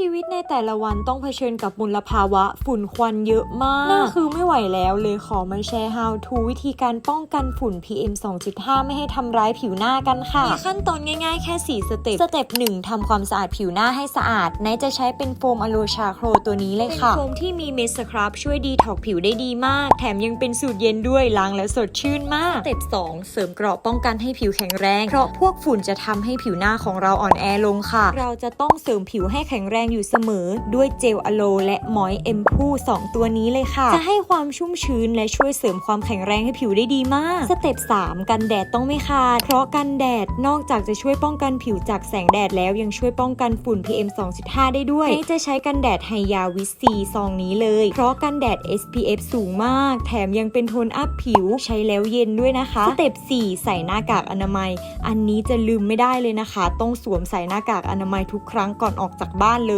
ชีวิตในแต่ละวันต้องเผชิญกับมลภาวะ ฝุ่นควันเยอะมากน่าคือไม่ไหวแล้วเลยขอมาแชร์ how to วิธีการป้องกันฝุ่น PM 2.5 ไม่ให้ทำร้ายผิวหน้ากันค่ะมีขั้นตอนง่ายๆ แค่ 4 สเต็ป สเต็ป1ทำความสะอาดผิวหน้าให้สะอาดไนท์จะใช้เป็นโฟมอะโลชาโครตัวนี้เลยค่ะ เป็นโฟมที่มีเมดสครับช่วยดีท็อกผิวได้ดีมาก แถมยังเป็นสูตรเย็นด้วยล้างแล้วสดชื่นมาก สเต็ป2เสริมเกราะป้องกันให้ผิวแข็งแรง เพราะพวกฝุ่นจะทำให้ผิวหน้าของเราอ่อนแอลงค่ะ เราจะต้องเสริมผิวให้แข็งแรงอยู่เสมอด้วยเจลอะโล และมอยเอ็มพูสองตัวนี้เลยค่ะ จะให้ความชุ่มชื้นและช่วยเสริมความแข็งแรงให้ผิวได้ดีมาก สเต็ป 3 กันแดดต้องไม่ขาด เพราะกันแดดนอกจากจะช่วยป้องกันผิวจากแสงแดดแล้วยังช่วยป้องกันฝุ่น PM 2.5 ได้ด้วยให้จะใช้กันแดดไฮยาวิซีซองนี้เลย เพราะกันแดด SPF สูงมาก แถมยังเป็นโทนอัพผิวใช้แล้วเย็นด้วยนะคะสเต็ป 4 ใส่หน้ากากอนามัย อันนี้จะลืมไม่ได้เลยนะคะ ต้องสวมใส่หน้ากากอนามัยทุกครั้งก่อนออกจากบ้านเล